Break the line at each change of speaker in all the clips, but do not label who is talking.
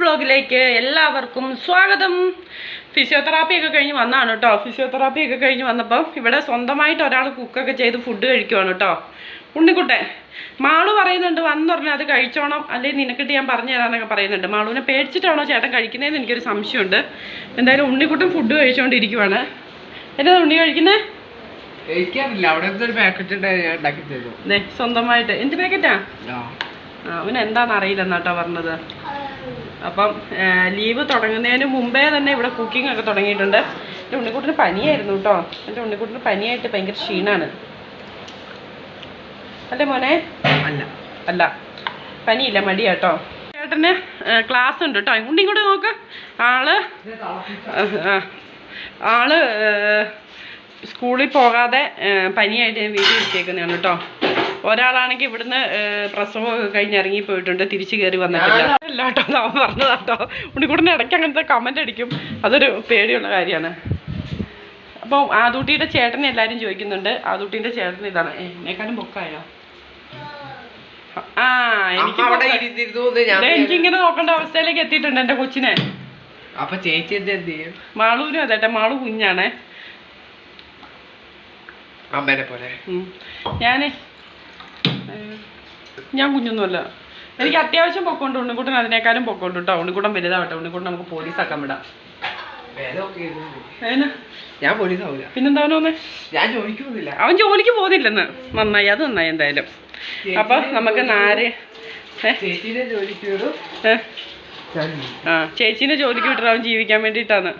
വ്ളോഗിലേക്ക് എല്ലാവർക്കും സ്വാഗതം. ഫിസിയോതെറാപ്പി ഒക്കെ കഴിഞ്ഞ് വന്നാണ് കേട്ടോ ഫിസിയോതെറാപ്പി ഒക്കെ കഴിഞ്ഞ് വന്നപ്പോൾ ഇവിടെ സ്വന്തമായിട്ട് ഒരാൾ കുക്കൊക്കെ ചെയ്ത് ഫുഡ് കഴിക്കുവാണ് കേട്ടോ ഉണ്ണിക്കുട്ടൻ മാളു പറയുന്നുണ്ട് വന്നു പറഞ്ഞാൽ അത് കഴിച്ചോണം. അല്ലെങ്കിൽ നിനക്കിട്ട് ഞാൻ പറഞ്ഞു തരാമെന്നൊക്കെ പറയുന്നുണ്ട്. മാളുവിനെ പേടിച്ചിട്ടാണോ ചേട്ടൻ കഴിക്കുന്നതെന്ന് എനിക്കൊരു സംശയമുണ്ട്. എന്തായാലും ഉണ്ണിക്കുട്ടൻ ഫുഡ് കഴിച്ചുകൊണ്ടിരിക്കുവാണ് എന്നാ ഉണ്ണി കഴിക്കുന്നത്
എനിക്കറിയില്ല അവിടെ ഒരു പാക്കറ്റ് ഞാൻ ഉണ്ടാക്കി
സ്വന്തമായിട്ട്. എന്ത് പാക്കറ്റാ ആ, അവന് എന്താണെന്ന് അറിയില്ല എന്നാട്ടോ പറഞ്ഞത്. അപ്പം ലീവ് തുടങ്ങുന്നതിന് മുമ്പേ തന്നെ ഇവിടെ കുക്കിംഗ് ഒക്കെ തുടങ്ങിയിട്ടുണ്ട്. എന്റെ ഉണ്ണിക്കുട്ടിന് പനിയായിരുന്നു കേട്ടോ എന്റെ ഉണ്ണിക്കുട്ടിന് പനിയായിട്ട് ഭയങ്കര ക്ഷീണാണ്. അല്ലേ മോനെ?
അല്ല.
അല്ല. പനിയില്ല മടിയാട്ടോ ചേട്ടന് ക്ലാസ് ഉണ്ട് കേട്ടോ ഉണ്ണി ഇങ്ങോട്ട് നോക്ക്. ആൾ. ആൾ സ്കൂളിൽ പോകാതെ പനിയായിട്ട് ഞാൻ വീട്ടിൽ ഇരിക്കുന്നതാണ് കേട്ടോ ഒരാളാണെങ്കിൽ ഇവിടുന്ന് പ്രസവം പ്രസവമൊക്കെ കഴിഞ്ഞ് ഇറങ്ങി പോയിട്ടുണ്ട്. തിരിച്ചു കയറി വന്നിട്ടില്ല. അല്ല കേട്ടോ ഞാൻ പറഞ്ഞതാട്ടോ. ഉണ്ണിക്കൂടിന് ഇടയ്ക്ക് അങ്ങനത്തെ കമന്റ് അടിക്കും. അതൊരു പേടിയുള്ള കാര്യമാണ്. അപ്പോൾ ആദൂട്ടിയുടെ ചേട്ടനെ എല്ലാവരും ചോദിക്കുന്നുണ്ട്. ആദൂട്ടിന്റെ ചേട്ടൻ ഇതാണ്. എന്നെക്കാളും ബുക്കായോ? ആ എനിക്ക് എനിക്കിങ്ങനെ നോക്കേണ്ട അവസ്ഥയിലേക്ക് എത്തിയിട്ടുണ്ട് എന്റെ കൊച്ചിനെ.
അപ്പൊ ചേച്ചി എന്ത് ചെയ്യും?
മാളൂരും അതേട്ടെ മാളു കുഞ്ഞാണേ.
അമ്മേനെ പോലെ.
ഞാനേ ഞാൻ കുഞ്ഞൊന്നുമല്ല. എനിക്ക് അത്യാവശ്യം പൊക്കോണ്ട് ഉണ്ണിക്കുട്ടൻ അതിനേക്കാളും പൊക്കോണ്ട് കേട്ടോ. ഉണ്ണിക്കുട്ടൻ വലുതാവട്ടെ. ഉണ്ണിക്കുട്ടൻ നമുക്ക് വിടാം.
ഞാൻ പോലീസ് ആക്കാൻ
വിടാം
ഞാൻ ജോലിക്ക് പോകുന്നില്ല
അവൻ ജോലിക്ക് പോകുന്നില്ലെന്ന് നന്നായി. അത് നന്നായി എന്തായാലും. അപ്പൊ നമുക്ക് നാര്
ജോലിക്ക്? ഞാൻ.
ആ ചേച്ചീനെ ജോലിക്ക് വിട്ടിട്ട് അവൻ ജീവിക്കാൻ വേണ്ടിയിട്ടാണ്.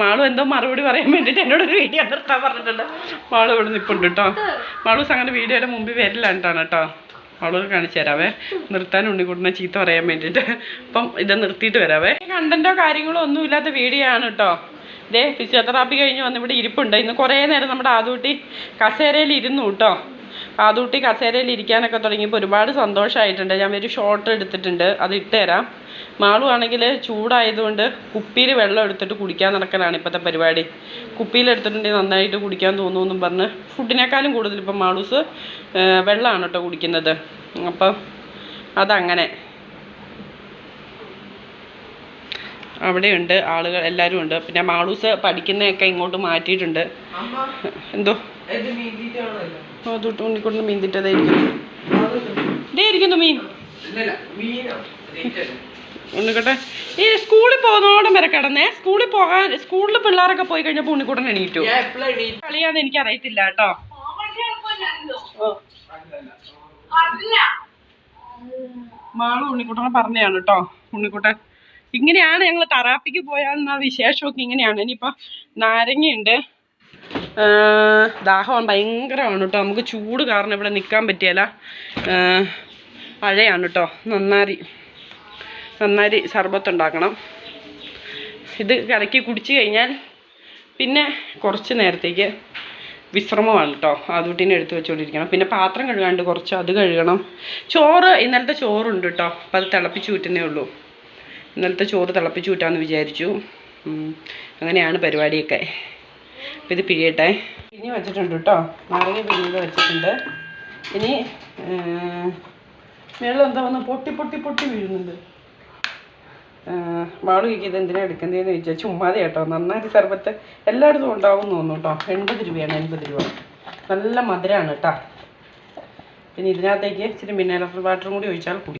മാളു എന്തോ മറുപടി പറയാൻ വേണ്ടിട്ട് എന്നോട് ഒരു വീഡിയോ നിർത്താൻ പറഞ്ഞിട്ടുണ്ട്. മാളു ഇവിടെ നിൽപ്പുണ്ട് കേട്ടോ മാളൂസ് അങ്ങനെ വീഡിയോയുടെ മുമ്പിൽ വരില്ലാണ്ടാണ് കേട്ടോ മാളു കാണിച്ചു തരാവേ. നിർത്താൻ ഉണ്ണിക്കുട്ടിനെ ചീത്ത പറയാൻ വേണ്ടിയിട്ട് അപ്പം ഇത് നിർത്തിയിട്ട് വരാവേ. കണ്ടന്റോ കാര്യങ്ങളോ ഒന്നും ഇല്ലാത്ത വീഡിയോ ആണ് കേട്ടോ ഇതേ ഫിസിയോതെറാപ്പി കഴിഞ്ഞ് വന്ന് ഇവിടെ ഇരിപ്പുണ്ട്. ഇന്ന് കുറേ നേരം നമ്മുടെ ആദൂട്ടി കസേരയിൽ ഇരുന്നു കേട്ടോ ആദൂട്ടി കസേരയിൽ ഇരിക്കാനൊക്കെ തുടങ്ങിയപ്പോൾ ഒരുപാട് സന്തോഷമായിട്ടുണ്ട് ഞാൻ ഒരു ഷോർട്ട് എടുത്തിട്ടുണ്ട്. അത് ഇട്ടുതരാം മാളു ആണെങ്കിൽ ചൂടായതുകൊണ്ട് കുപ്പിയിൽ വെള്ളം എടുത്തിട്ട് കുടിക്കാൻ നടക്കലാണ് ഇപ്പോഴത്തെ പരിപാടി. കുപ്പിയിൽ എടുത്തിട്ടുണ്ടെങ്കിൽ നന്നായിട്ട് കുടിക്കാൻ തോന്നുമെന്നും പറഞ്ഞ് ഫുഡിനേക്കാളും കൂടുതൽ ഇപ്പം മാളൂസ് വെള്ളമാണ് കേട്ടോ കുടിക്കുന്നത്. അപ്പം അതങ്ങനെ. അവിടെയുണ്ട് ആളുകൾ എല്ലാവരും ഉണ്ട്. പിന്നെ മാളൂസ് പഠിക്കുന്നതൊക്കെ ഇങ്ങോട്ട് മാറ്റിയിട്ടുണ്ട്. എന്തോ. തൊട്ട് മുന്നിക്കൊണ്ട് മീൻ തിട്ടതായിരിക്കുന്നു ഇതേ ഇരിക്കുന്നു മീൻ.
ഇല്ലല്ല, മീനോ? റേറ്റല്ലേ?
ഉണ്ണിക്കട്ടെ ഈ സ്കൂളിൽ പോകുന്നോടം വരെ കിടന്നേ. സ്കൂളിൽ പോകാൻ സ്കൂളിൽ പിള്ളേരൊക്കെ പോയി കഴിഞ്ഞപ്പോൾ ഉണ്ണിക്കുട്ടൻ എണീറ്റ്? കളിയാന്ന് എനിക്ക് അറിയത്തില്ല കേട്ടോ. മാളു ഉണ്ണിക്കുട്ടനെ പറഞ്ഞതാണ് കേട്ടോ. ഉണ്ണിക്കുട്ടൻ ഇങ്ങനെയാണ് ഞങ്ങൾ തറാപ്പിക്ക് പോയാലെന്ന വിശേഷമൊക്കെ ഇങ്ങനെയാണ്. ഇനിയിപ്പോൾ നാരങ്ങയുണ്ട്. ദാഹമാണ് ദാഹം ഭയങ്കരമാണ് കേട്ടോ നമുക്ക് ചൂട് കാരണം ഇവിടെ നിൽക്കാൻ പറ്റിയല്ല. പഴയാണ് കേട്ടോ നന്നാരി നന്നാരി ഉണ്ടാക്കണം ഇത് കലക്കി കുടിച്ചു കഴിഞ്ഞാൽ പിന്നെ കുറച്ച് നേരത്തേക്ക് വിശ്രമമാണ് കേട്ടോ ആദൂട്ടിനെ എടുത്ത് വെച്ചുകൊണ്ടിരിക്കണം പിന്നെ പാത്രം കഴുകാണ്ട് കുറച്ച് അത് കഴുകണം. ചോറ് ഇന്നലത്തെ ചോറുണ്ട് കേട്ടോ അപ്പം അത് തിളപ്പിച്ച് ഊറ്റുന്നേ ഉള്ളൂ. ഇന്നലത്തെ ചോറ് തിളപ്പിച്ച് കിട്ടാന്ന് വിചാരിച്ചു. അങ്ങനെയാണ് പരിപാടിയൊക്കെ. അപ്പം ഇത് പിഴിയട്ടെ. പിഴിഞ്ഞ് വെച്ചിട്ടുണ്ട് കേട്ടോ നാരങ്ങ പിരിഞ്ഞത് വെച്ചിട്ടുണ്ട്. ഇനി വെള്ളം എന്താ വന്ന് പൊട്ടി പൊട്ടി പൊട്ടി വീഴുന്നുണ്ട്. മാളു ഇത് എന്തിനാണ് എടുക്കുന്നതെന്ന് ചോദിച്ചാൽ ചുമ്മാതെ കേട്ടോ. നന്നായിട്ട് സർബത്ത് എല്ലായിടത്തും ഉണ്ടാവും തോന്നുന്നു കേട്ടോ എൺപത് രൂപയാണ് എൺപത് രൂപ. നല്ല മധുരമാണ് കേട്ടോ പിന്നെ ഇതിനകത്തേക്ക് ഇച്ചിരി മിനറൽ വാട്ടറും കൂടി ഒഴിച്ചാൽ കുടി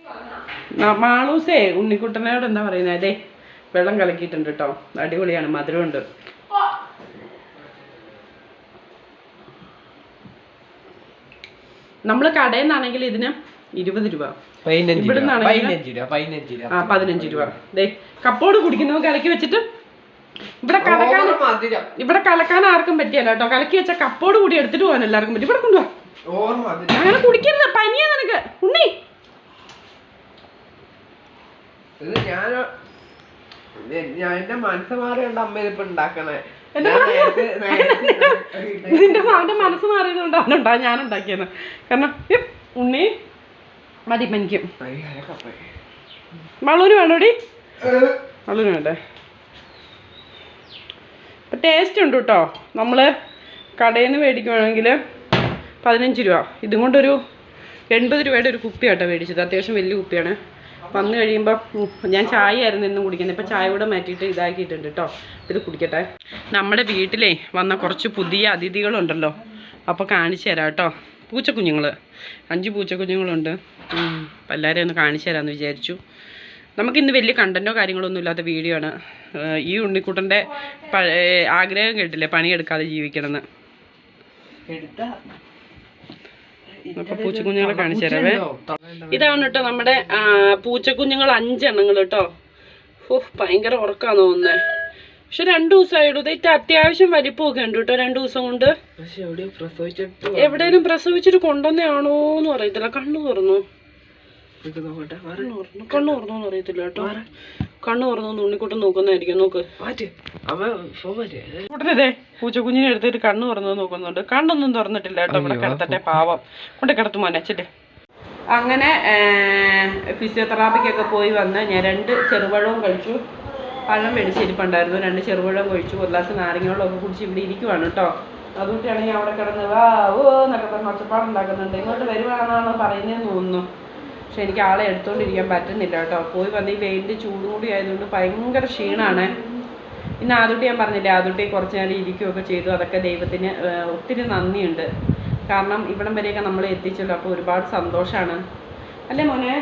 മാളൂസേ ഉണ്ണിക്കുട്ടനോട് എന്താ പറയുന്നത് അതെ വെള്ളം കലക്കിയിട്ടുണ്ട് കേട്ടോ അടിപൊളിയാണ് മധുരമുണ്ട്. നമ്മൾ കടയിൽ നിന്നാണെങ്കിൽ ഇതിന് ഇരുപത് രൂപ. ആ പതിനഞ്ച് രൂപ. ദേ കപ്പോട് കുടിക്കുന്നവ കലക്കി വെച്ചിട്ട് ഇവിടെ കലക്കാൻ
മധുരം.
ഇവിടെ കലക്കാൻ ആർക്കും പറ്റിയല്ല കേട്ടോ കലക്കി വെച്ച കപ്പോട് കൂടി എടുത്തിട്ട് പോകാൻ എല്ലാവർക്കും പറ്റും. ഇവിടെ കൊണ്ടുപോവാ അങ്ങനെ കുടിക്കരുത് പനിയാ നിനക്ക്. ഉണ്ണി.
ഇത് ഞാൻ ഞാൻ എന്റെ മനസ്സ് മാറിയുണ്ട് അമ്മ ഇതിപ്പോ ഉണ്ടാക്കണേ.
ഇതിന്റെ അവന്റെ മനസ്സ് മാറിയതുകൊണ്ട് അവനുണ്ടാ ഞാൻ ഉണ്ടാക്കിയത് കാരണം ഉണ്ണി മതി പനിക്കും. വളൂര് വേണോടി വളൂര് വേണ്ടേ? ഇപ്പം ടേസ്റ്റ് ഉണ്ട് കേട്ടോ. നമ്മൾ കടയിൽ നിന്ന് മേടിക്കുവാണെങ്കിൽ പതിനഞ്ച് രൂപ. ഇതും കൊണ്ടൊരു എൺപത് രൂപയുടെ ഒരു കുപ്പിയാട്ടോ മേടിച്ചത്. അത്യാവശ്യം വലിയ കുപ്പിയാണ്. വന്നു കഴിയുമ്പോൾ ഞാൻ ചായ ആയിരുന്നു ഇന്നും കുടിക്കുന്നത്. ഇപ്പം ചായ കൂടെ മാറ്റിയിട്ട് ഇതാക്കിയിട്ടുണ്ട് കേട്ടോ ഇത് കുടിക്കട്ടെ. നമ്മുടെ വീട്ടിലേ വന്ന കുറച്ച് പുതിയ അതിഥികളുണ്ടല്ലോ. അപ്പോൾ കാണിച്ചു തരാം കേട്ടോ പൂച്ചക്കുഞ്ഞുങ്ങൾ അഞ്ച് പൂച്ചക്കുഞ്ഞുങ്ങളുണ്ട്. എല്ലാവരെയും ഒന്ന് കാണിച്ചു തരാമെന്ന് വിചാരിച്ചു. നമുക്കിന്ന് വലിയ കണ്ടന്റോ കാര്യങ്ങളോ ഒന്നും ഇല്ലാത്ത വീഡിയോ ആണ്. ഈ ഉണ്ണിക്കുട്ടന്റെ ആഗ്രഹം കേട്ടില്ലേ? പണിയെടുക്കാതെ ജീവിക്കണമെന്ന്.
എടുത്താ.
അപ്പോൾ പൂച്ചക്കുഞ്ഞുങ്ങളെ കാണിച്ചു തരാവേ. ഇതാണ് കേട്ടോ നമ്മുടെ പൂച്ചക്കുഞ്ഞുങ്ങൾ അഞ്ചെണ്ണങ്ങൾ കേട്ടോ. ഓഹ് ഭയങ്കര ഉറക്കാന്ന് തോന്നുന്നേ. പക്ഷെ രണ്ടു ദിവസമായിട്ട് ഇത് അത്യാവശ്യം വലിപ്പമൊക്കെ ഉണ്ട് കേട്ടോ രണ്ടു ദിവസം കൊണ്ട്.
എവിടെയും പ്രസവിച്ചിട്ട്
എവിടെയെങ്കിലും പ്രസവിച്ചിട്ട് കൊണ്ടുവന്നതാണോ എന്ന് അറിയത്തില്ല. കണ്ണു തുറന്നു.
ഇത് നോക്കട്ടെ.
കണ്ണു അറിയത്തില്ല കേട്ടോ. കണ്ണു ഉണ്ണിക്കുട്ടൻ നോക്കുന്നതായിരിക്കും. നോക്ക്.
മാറ്റ്. അവ ഫോൺ
ഉടനെ പൂച്ചക്കുഞ്ഞിനെ എടുത്തിട്ട് കണ്ണു തുറന്നു നോക്കുന്നുണ്ട്. കണ്ണൊന്നും തുറന്നിട്ടില്ല കേട്ടോ ഇവിടെ കിടത്തട്ടെ പാവം. കൊണ്ട് കിടത്തു മോനച്ചിട്ട് അങ്ങനെ ഫിസിയോതെറാപ്പിക്കൊക്കെ പോയി വന്ന് ഞാൻ രണ്ട് ചെറുപഴവും കഴിച്ചു. പഴം മേടിച്ചിരിപ്പുണ്ടായിരുന്നു. രണ്ട് ചെറുപഴം കഴിച്ചു. ഒരു ഗ്ലാസ് നാരങ്ങകളൊക്കെ കുടിച്ച് ഇവിടെ ഇരിക്കുവാണ് കേട്ടോ. ഞാൻ അവിടെ കിടന്ന് വാ ഓ എന്നൊക്കെ പറഞ്ഞ് ഒച്ചപ്പാടുണ്ടാക്കുന്നുണ്ട്. ഇങ്ങോട്ട് വരുവാണെന്നാണ് പറയുന്നതെന്ന് തോന്നുന്നു. പക്ഷെ എനിക്ക് ആളെ എടുത്തോണ്ടിരിക്കാൻ പറ്റുന്നില്ല കേട്ടോ. പോയി വന്ന് ഈ വെയിലിന്റെ ചൂടും കൂടി ആയതുകൊണ്ട് ഭയങ്കര ക്ഷീണമാണ് ഇന്ന് ആദ്യത്തെ ഞാൻ പറഞ്ഞില്ലേ ആദ്യത്തെ കുറച്ച് നേരം ഇരിക്കുകയൊക്കെ ചെയ്തു. അതൊക്കെ ദൈവത്തിന് ഒത്തിരി നന്ദിയുണ്ട്. കാരണം ഇവിടം വരെയൊക്കെ നമ്മൾ എത്തിച്ചല്ലോ. അപ്പോൾ ഒരുപാട് സന്തോഷമാണ് അല്ലേ മോനെ?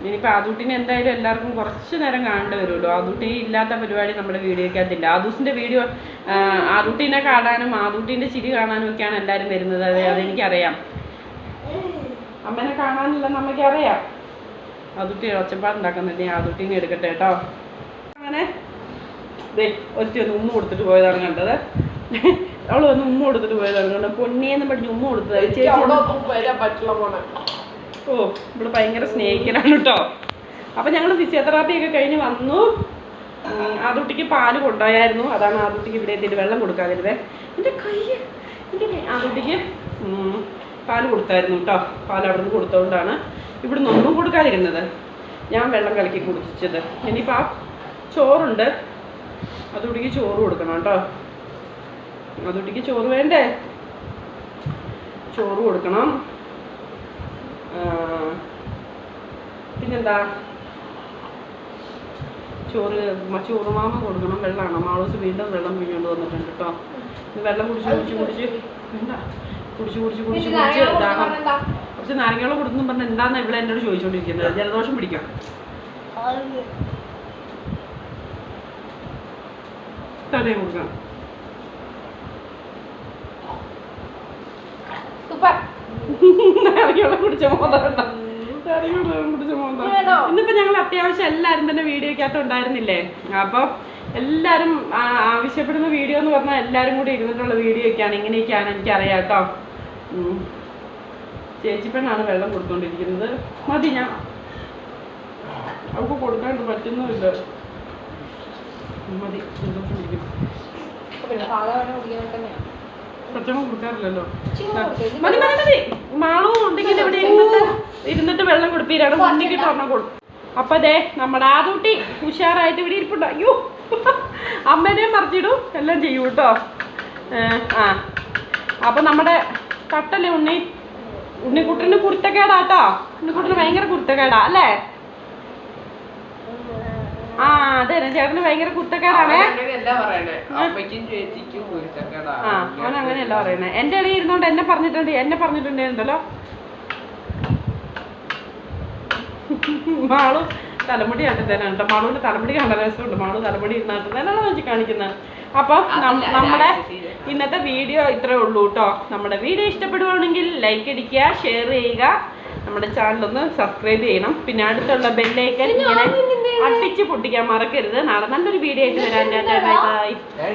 ഇനിയിപ്പോൾ ആദൂട്ടിനെ എന്തായാലും എല്ലാവർക്കും കുറച്ച് നേരം കാണേണ്ടി വരുമല്ലോ ആദൂട്ടി ഇല്ലാത്ത പരിപാടി നമ്മുടെ വീഡിയോക്കകത്തില്ല. ആദൂസിന്റെ വീഡിയോ ആദൂട്ടിനെ കാണാനും ആദൂട്ടിന്റെ ചിരി കാണാനും ഒക്കെയാണ് എല്ലാവരും വരുന്നത്. അത് അതെനിക്കറിയാം. അമ്മേനെ കാണാനില്ല അമ്മയ്ക്ക് അറിയാം. അതുട്ടി ഒച്ചപ്പാടുണ്ടാക്കുന്നുണ്ട് ഞാൻ ആദൂട്ടിനെ എടുക്കട്ടെ കേട്ടോ. അങ്ങനെ ദേ ഒരുത്തി ഒന്ന് ഉമ്മ കൊടുത്തിട്ട് പോയതാണ് കണ്ടത്. അവൾ വന്ന് ഉമ്മ കൊടുത്തിട്ട് പോയതാണ് കണ്ടത്. പൊന്നിയെന്ന് പഠിച്ച് ഉമ്മ കൊടുത്തത്. ചേച്ചി ഓ ഇവിടെ ഭയങ്കര സ്നേഹിക്കലാണ് കേട്ടോ. അപ്പം ഞങ്ങൾ ഫിസിയോതെറാപ്പി ഒക്കെ കഴിഞ്ഞ് വന്നു. ആദുട്ടിക്ക് പാൽ കൊണ്ടുപോയായിരുന്നു. അതാണ് ആദുട്ടിക്ക് ഇവിടെ എത്തിയിട്ട് വെള്ളം കൊടുക്കാതിരുന്നത് എന്റെ കൈ. എന്റെ ആദുട്ടിക്ക് പാൽ കൊടുത്തായിരുന്നു കേട്ടോ പാൽ അവിടെ നിന്ന് കൊടുത്തുകൊണ്ടാണ് ഇവിടുന്ന് ഒന്നും കൊടുക്കാതിരുന്നത്. ഞാൻ വെള്ളം കലക്കി കുടിച്ചത് ഇനിയിപ്പോൾ ആ ചോറുണ്ട്. അതുടിക്ക് ചോറ് കൊടുക്കണം കേട്ടോ അതുടിക്ക് ചോറ് വേണ്ടേ? ചോറ് കൊടുക്കണം. പിന്നെന്താ? ചോറ് ചോറ് മാമ കൊടുക്കണം. വെള്ളമാണ് മാളൂസ് വീണ്ടും വെള്ളം പിഴിഞ്ഞുകൊണ്ട് വന്നിട്ടുണ്ട് കേട്ടോ വെള്ളം കുടിച്ച് കുടിച്ച് കുടിച്ച്. വേണ്ട. കുടിച്ച് കുടിച്ച് കുടിച്ച് കുടിച്ച് ദാഹം കുറച്ച് നാരങ്ങകളും കൊടുക്കുന്നു പറഞ്ഞാൽ എന്താന്ന് ഇവിടെ എന്നോട് ചോദിച്ചുകൊണ്ടിരിക്കുന്നത് ജലദോഷം പിടിക്കാം. കൊടുക്കാം
സൂപ്പർ.
കുടിച്ച മോന്തണ്ട ഇന്നിപ്പോ ഞങ്ങൾ അത്യാവശ്യം എല്ലാരും തന്നെ വീഡിയോക്കകത്ത് ഉണ്ടായിരുന്നില്ലേ? അപ്പൊ എല്ലാരും ആവശ്യപ്പെടുന്ന വീഡിയോ എന്ന് പറഞ്ഞാൽ എല്ലാരും കൂടി ഇരുന്നിട്ടുള്ള വീഡിയോ ഒക്കെയാണ് ഇങ്ങനെയൊക്കെയാണ് എനിക്കറിയാം കേട്ടോ. ഉം. ചേച്ചി പെണ്ണാണ് വെള്ളം കൊടുത്തോണ്ടിരിക്കുന്നത്. മതി ഞാൻ അവൾക്ക് കൊടുക്കാണ്ട് പറ്റുന്നുമില്ല. മതി പച്ചമ കൊടുക്കാറില്ലല്ലോ. മതി മതി മതി. മാളവും ഉണ്ടെങ്കിൽ ഇവിടെ ഇരുന്നിട്ട് വെള്ളം കൊടുപ്പീരാണ് ഉണ്ടെങ്കിൽ ഒരെണ്ണം കൊടുക്കും അപ്പൊ ദേ നമ്മുടെ ആദൂട്ടി ഉഷാറായിട്ട് ഇവിടെ ഇരിപ്പുണ്ടോ. അയ്യോ. അമ്മേനെയും മറിച്ചിടും. എല്ലാം ചെയ്യും കേട്ടോ ആ. അപ്പൊ നമ്മുടെ തട്ടല്ലേ ഉണ്ണി? ഉണ്ണിക്കുട്ടന് കുരുത്തക്കേടാട്ടോ ഉണ്ണിക്കുട്ടന് ഭയങ്കര കുരുത്തക്കേടാ അല്ലേ? ആ അതെ ചേട്ടന് ഭയങ്കര കുരുത്തക്കേടാണേ.
കുരുത്തക്കേടാ.
ആ അവൻ അങ്ങനെയല്ല പറയുന്നത് എന്റെ ഇടയിൽ ഇരുന്നോണ്ട് എന്നെ പറഞ്ഞിട്ടുണ്ട് എന്നെ പറഞ്ഞിട്ടുണ്ടല്ലോ. മാളു തലമുടി കാട്ടുന്നതിനാണ് കേട്ടോ. മാളുവിന്റെ തലമുടി കണ്ട രസമുണ്ട്. മാളു തലമുടി ഇരുന്നാട്ടുന്നതിനാണ് വെച്ച് കാണിക്കുന്നത് അപ്പൊ നം- നമ്മുടെ ഇന്നത്തെ വീഡിയോ ഇത്രേ ഉള്ളൂ കേട്ടോ. നമ്മുടെ വീഡിയോ ഇഷ്ടപ്പെടുവാണെങ്കിൽ ലൈക്ക് അടിക്കുക ഷെയർ ചെയ്യുക. നമ്മുടെ ചാനൽ ഒന്ന് സബ്സ്ക്രൈബ് ചെയ്യണം. പിന്നെ അടുത്തുള്ള ബെല്ലൈക്കൻ ഇങ്ങനെ അടിച്ച് പൊട്ടിക്കാൻ മറക്കരുത്. നാളെ നല്ലൊരു വീഡിയോ ആയിട്ട് വരാൻ ബൈ